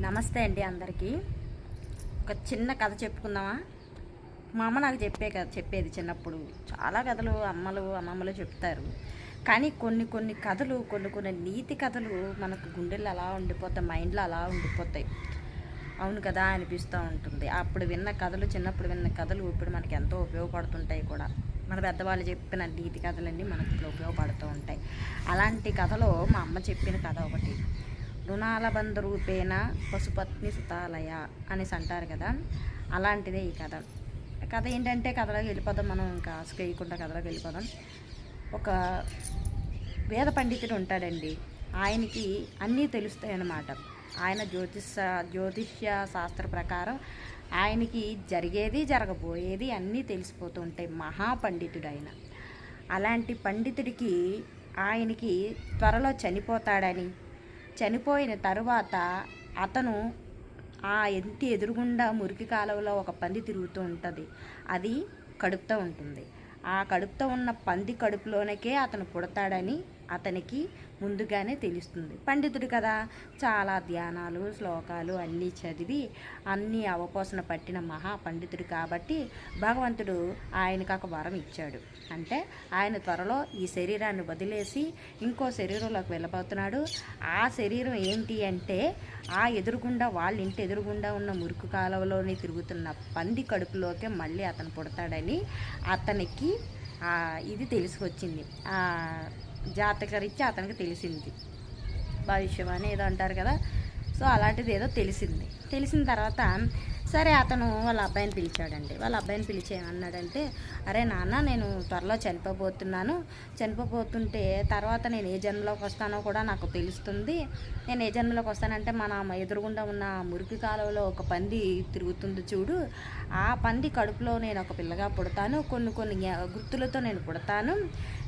నమస్తే అండి అందరికీ. ఒక చిన్న కథ చెప్పుకుందామా? మా అమ్మ నాకు చెప్పే కథ చెప్పేది చిన్నప్పుడు. చాలా కథలు అమ్మలు అమ్మమ్మలు చెప్తారు. కానీ కొన్ని కొన్ని కథలు కొన్ని కొన్ని నీతి కథలు మనకు గుండెల్లో అలా ఉండిపోతాయి మైండ్లో అలా ఉండిపోతాయి. అవును కదా అనిపిస్తూ ఉంటుంది. అప్పుడు విన్న కథలు చిన్నప్పుడు విన్న కథలు ఇప్పుడు మనకి ఎంతో ఉపయోగపడుతుంటాయి కూడా. మన పెద్దవాళ్ళు చెప్పిన నీతి కథలన్నీ మనకి ఇప్పుడు ఉపయోగపడుతూ ఉంటాయి. అలాంటి కథలో మా అమ్మ చెప్పిన కథ ఒకటి. రుణాలబంధ రూపేణ పశుపత్ని సుతాలయ అనేసి అంటారు కదా. అలాంటిదే ఈ కథ. కథ ఏంటంటే కథలోకి వెళ్ళిపోదాం. మనం ఇంకా వేయకుండా కథలోకి వెళ్ళిపోదాం. ఒక వేద పండితుడు ఉంటాడండి. ఆయనకి అన్నీ తెలుస్తాయి అన్నమాట ఆయన జ్యోతిష జ్యోతిష్య శాస్త్ర ప్రకారం ఆయనకి జరిగేది జరగబోయేది అన్నీ తెలిసిపోతూ ఉంటాయి. మహాపండితుడు ఆయన అలాంటి పండితుడికి ఆయనకి త్వరలో చనిపోతాడని చనిపోయిన తరువాత అతను ఆ ఇంటి ఎదురుగుండా మురికి కాలువలో ఒక పంది తిరుగుతూ ఉంటుంది. అది కడుపుతో ఉంటుంది. ఆ కడుపుతో ఉన్న పంది కడుపులోనకే అతను పుడతాడని అతనికి ముందుగానే తెలుస్తుంది. పండితుడు కదా చాలా ధ్యానాలు శ్లోకాలు అన్నీ చదివి అన్నీ అవపోసన పట్టిన మహా పండితుడు కాబట్టి భగవంతుడు ఆయనకు ఒక వరం ఇచ్చాడు. అంటే ఆయన త్వరలో ఈ శరీరాన్ని వదిలేసి ఇంకో శరీరంలోకి వెళ్ళబోతున్నాడు. ఆ శరీరం ఏంటి అంటే ఆ ఎదురుగుండా వాళ్ళ ఇంటి ఎదురుగుండా ఉన్న మురుకు కాలువలోని తిరుగుతున్న పంది కడుపులోకే మళ్ళీ అతను పుడతాడని అతనికి ఇది ఇది తెలిసికొచ్చింది. ఆ అతనికి తెలిసింది. భవిష్యం అని ఏదో అంటారు కదా. సో అలాంటిది ఏదో తెలిసింది. తెలిసిన తర్వాత సరే అతను వాళ్ళ అబ్బాయిని పిలిచాడండి. వాళ్ళ అబ్బాయిని పిలిచి ఏమన్నాడంటే అరే నాన్న నేను త్వరలో చనిపోబోతున్నాను. చనిపోబోతుంటే తర్వాత నేను ఏ జన్మలోకి వస్తానో కూడా నాకు తెలుస్తుంది. నేను ఏ జన్మలోకి వస్తానంటే మన ఎదురుగుండా ఉన్న మురికి కాలువలో ఒక పంది తిరుగుతుంది చూడు. ఆ పంది కడుపులో నేను ఒక పిల్లగా పుడతాను. కొన్ని కొన్ని జ్ఞా- గుర్తులతో నేను పుడతాను.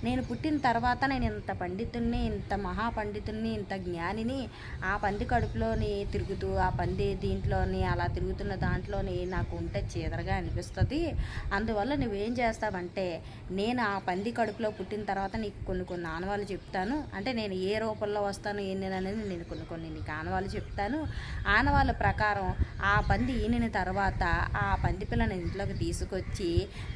నేను పుట్టిన తర్వాత నేను ఇంత పండితుడిని ఇంత మహాపండితుడిని ఇంత జ్ఞానిని ఆ పంది కడుపులోని తిరుగుతూ ఆ పంది దీంట్లోని అలా తిరుగుతున్న దాంట్లోని నాకు ఉంటే చీదరగా అనిపిస్తుంది. అందువల్ల నువ్వేం చేస్తావంటే నేను ఆ పంది కడుపులో పుట్టిన తర్వాత నీకు కొన్ని కొన్ని ఆనవాళ్ళు చెప్తాను. అంటే నేను ఏ రూపంలో వస్తాను ఏంటి అనేది నేను కొన్ని కొన్ని నీకు ఆనవాళ్ళు చెప్తాను. ఆనవాళ్ళ ప్రకారం ఆ పంది ఈనిన తర్వాత ఆ పంది పిల్లని ఇంట్లోకి తీసుకొచ్చి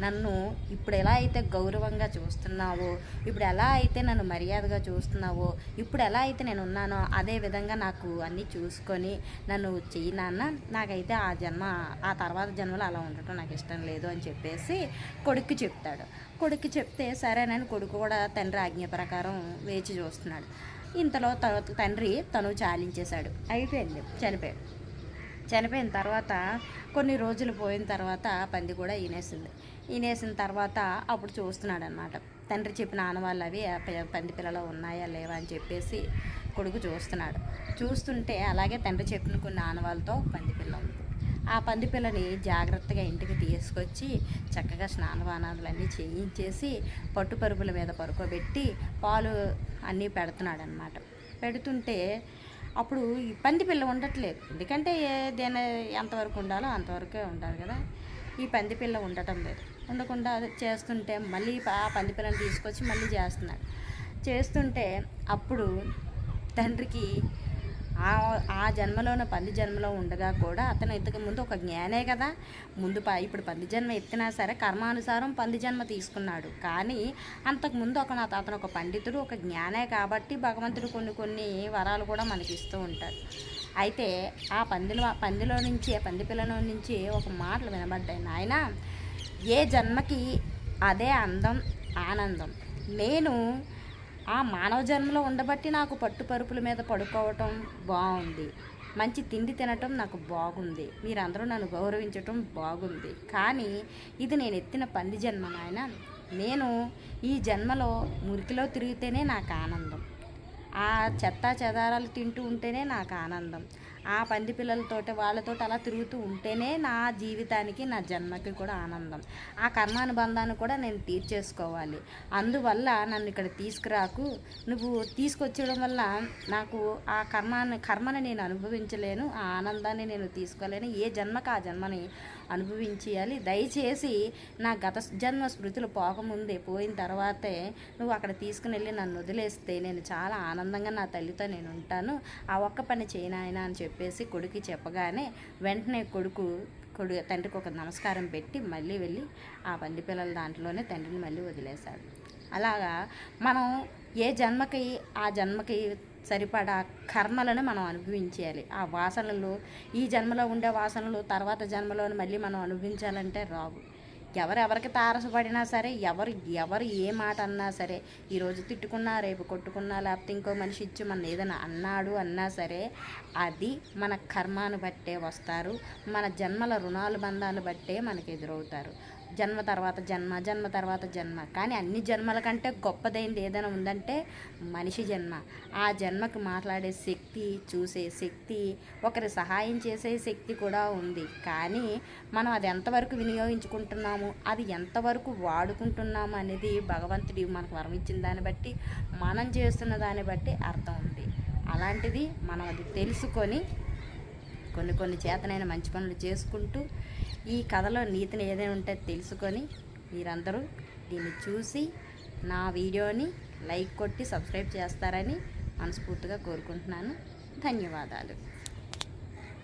నన్ను ఇప్పుడు ఎలా అయితే గౌరవంగా చూస్తున్నావో ఇప్పుడు ఎలా అయితే నన్ను మర్యాదగా చూస్తున్నావో ఇప్పుడు ఎలా అయితే నేను ఉన్నానో అదే విధంగా నాకు అన్నీ చూసుకొని నన్ను చెయ్యి నాన్న. నాకైతే ఆ జన్మ ఆ తర్వాత జన్మలో అలా ఉండటం నాకు ఇష్టం లేదు అని చెప్పేసి కొడుక్కి చెప్తాడు. కొడుక్కి చెప్తే సరేనని కొడుకు కూడా తండ్రి ఆజ్ఞ ప్రకారం వేచి చూస్తున్నాడు. ఇంతలో తండ్రి తను చాలించేశాడు. అయిపోయింది. చనిపోయాడు. చనిపోయిన తర్వాత కొన్ని రోజులు పోయిన తర్వాత పంది కూడా ఈనేసింది. ఈనేసిన తర్వాత అప్పుడు చూస్తున్నాడు అనమాట తండ్రి చెప్పిన ఆనవాళ్ళు అవి పంది పిల్లలు ఉన్నాయా లేవా అని చెప్పేసి కొడుకు చూస్తున్నాడు. చూస్తుంటే అలాగే తండ్రి చెప్పిన కొన్ని ఆనవాళ్ళతో పంది పిల్ల ఉంది. ఆ పంది పిల్లని జాగ్రత్తగా ఇంటికి తీసుకొచ్చి చక్కగా స్నానపానాదులన్నీ చేయించేసి పట్టు పరుపుల మీద పరుకోబెట్టి పాలు అన్నీ పెడుతున్నాడు అనమాట పెడుతుంటే అప్పుడు ఈ పంది పిల్ల ఉండట్లేదు. ఎందుకంటే ఏ- దేని ఎంతవరకు ఉండాలో అంతవరకే ఉండాలి కదా. ఈ పంది పిల్ల ఉండటం లేదు. ఉండకుండా చేస్తుంటే మళ్ళీ ఆ పంది పిల్లని తీసుకొచ్చి మళ్ళీ చేస్తున్నాడు. చేస్తుంటే అప్పుడు తండ్రికి ఆ ఆ జన్మలోన పంది జన్మలో ఉండగా కూడా అతను ఇంతకు ముందు ఒక జ్ఞానే కదా. ముందు ప- ఇప్పుడు పంది జన్మ ఎత్తినా సరే కర్మానుసారం పంది జన్మ తీసుకున్నాడు. కానీ అంతకుముందు ఒక నా- అతను ఒక పండితుడు ఒక జ్ఞానే కాబట్టి భగవంతుడు కొన్ని కొన్ని వరాలు కూడా మనకి ఇస్తూ ఉంటాడు. అయితే ఆ పందిలో పందిలో నుంచి పంది పిల్లలో నుంచి ఒక మాటలు వినబడ్డాయి. నాయన ఏ జన్మకి అదే అందం ఆనందం. నేను ఆ మానవ జన్మలో ఉండబట్టి నాకు పట్టు పరుపుల మీద పడుకోవటం బాగుంది. మంచి తిండి తినటం నాకు బాగుంది. మీరందరూ నన్ను గౌరవించటం బాగుంది. కానీ ఇది నేను ఎత్తిన పంది జన్మ నాయన. నేను ఈ జన్మలో మురికిలో తిరిగితేనే నాకు ఆనందం. ఆ చెత్త చెదారాలు తింటూ ఉంటేనే నాకు ఆనందం. ఆ పంది పిల్లలతోటి వాళ్ళతో అలా తిరుగుతూ ఉంటేనే నా జీవితానికి నా జన్మకి కూడా ఆనందం. ఆ కర్మానుబంధాన్ని కూడా నేను తీర్చేసుకోవాలి. అందువల్ల నన్ను ఇక్కడ తీసుకురాకు. నువ్వు తీసుకొచ్చడం వల్ల నాకు ఆ కర్మాన్ని కర్మని నేను అనుభవించలేను ఆ ఆనందాన్ని నేను తీసుకోలేను. ఏ జన్మకు ఆ జన్మని అనుభవించేయాలి? దయచేసి నా గత జన్మ స్మృతులు పోకముందే పోయిన తర్వాతే నువ్వు అక్కడ తీసుకుని వెళ్ళి నన్ను వదిలేస్తే నేను చాలా ఆనందంగా నా తల్లితో నేను ఉంటాను. ఆ ఒక్క పని చేయనాయన అని చెప్పేసి కొడుకు చెప్పగానే వెంటనే కొడుకు కొడు తండ్రికి ఒక నమస్కారం పెట్టి మళ్ళీ వెళ్ళి ఆ పంది పిల్లల దాంట్లోనే తండ్రిని మళ్ళీ వదిలేశాడు. అలాగా మనం ఏ జన్మకి ఆ జన్మకి సరిపడా కర్మలను మనం అనుభవించాలి ఆ వాసనలు ఈ జన్మలో ఉండే వాసనలు తర్వాత జన్మలో మళ్ళీ మనం అనుభవించాలంటే రావు. ఎవరెవరికి తారసపడినా సరే ఎవరు ఎవరు ఏ మాట అన్నా సరే ఈరోజు తిట్టుకున్నా రేపు కొట్టుకున్నా లేకపోతే ఇంకో మనిషి ఇచ్చి మన ఏదైనా అన్నాడు అన్నా సరే అది మన కర్మాను బట్టే వస్తారు. మన జన్మల రుణాలు బంధాలు బట్టే మనకి ఎదురవుతారు. జన్మ తర్వాత జన్మ జన్మ తర్వాత జన్మ. కానీ అన్ని జన్మల కంటే గొప్పదైంది ఏదైనా ఉందంటే మనిషి జన్మ. ఆ జన్మకు మాట్లాడే శక్తి చూసే శక్తి ఒకరి సహాయం చేసే శక్తి కూడా ఉంది. కానీ మనం అది ఎంతవరకు వినియోగించుకుంటున్నాము అది ఎంతవరకు వాడుకుంటున్నాము అనేది భగవంతుడి మనకు వరం ఇచ్చిన దాన్ని బట్టి మనం చేస్తున్న దాన్ని బట్టి అర్థం ఉంది. అలాంటిది మనం అది తెలుసుకొని కొన్ని కొన్ని చేతనైన మంచి పనులు చేసుకుంటూ ఈ కథలో నీతిని ఏదైనా ఉంటే తెలుసుకొని మీరందరూ దీన్ని చూసి నా వీడియోని లైక్ కొట్టి సబ్స్క్రైబ్ చేస్తారని మనస్ఫూర్తిగా కోరుకుంటున్నాను. ధన్యవాదాలు.